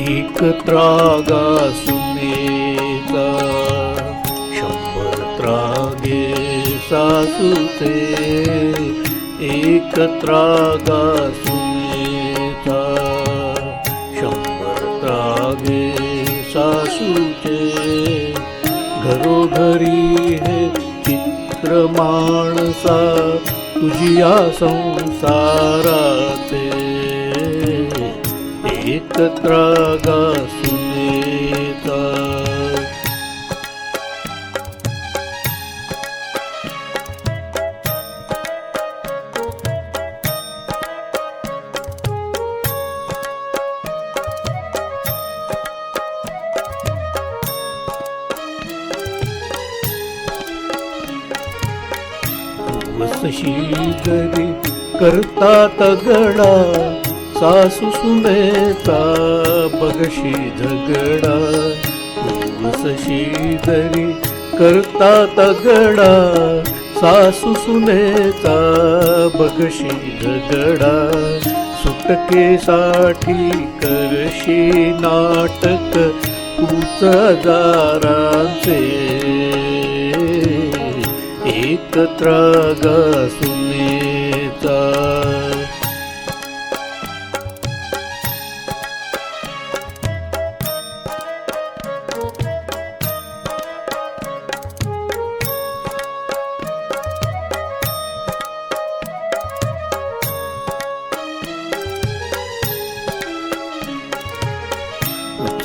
एक एक त्रागा सुनेचा शंभर त्रागे सासूचे घरोघरी हे चित्र माणसा तुझिया संसाराचे एक गु नेतास्ति कर्ता तगडा सासू सुनेचा बघशी झगडा सशी दरी करता तगडा. सासू सुनेता बघशी झगडा सुटकेसाठी करशी नाटक तूच दारांचे एक सुनेता.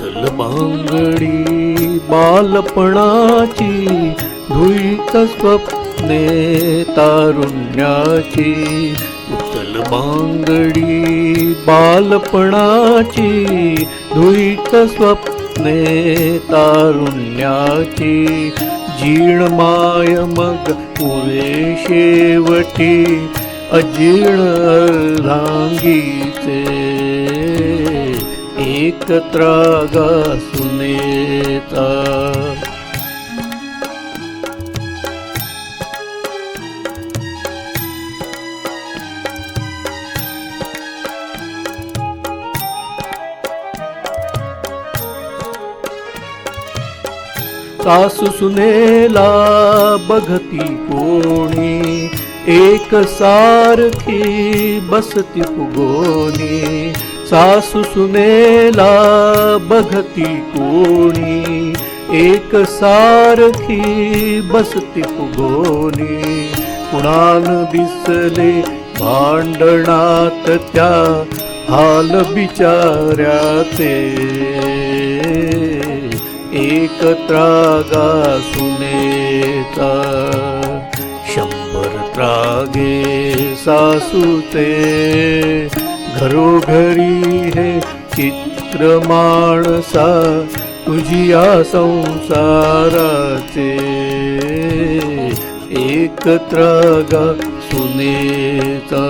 उचल बांगडी बालपणाची धुईत स्वप्ने तारुण्याची. उचल बांगडी बालपणाची धुईत स्वप्ने तारुण्याची. जीर्ण माय मग पुरे शेवटी अजीर्ण अर्धांगीचे. एकत्र सुनेता। सासू सुनेला बघती कोणी एक सारखी बसती फुगोनी. सासू सुनेला बघती कोणी एक सारखी बसती फुगोनी कुणाल दिसले भांडणात त्या हाल बिचाऱ्याचे. एक त्रागा सुनेता शंभर त्रागे सासूचे. घरोघरी हे चित्र माणसा तुझिया संसाराचे एकत्र त्रागा सुनेता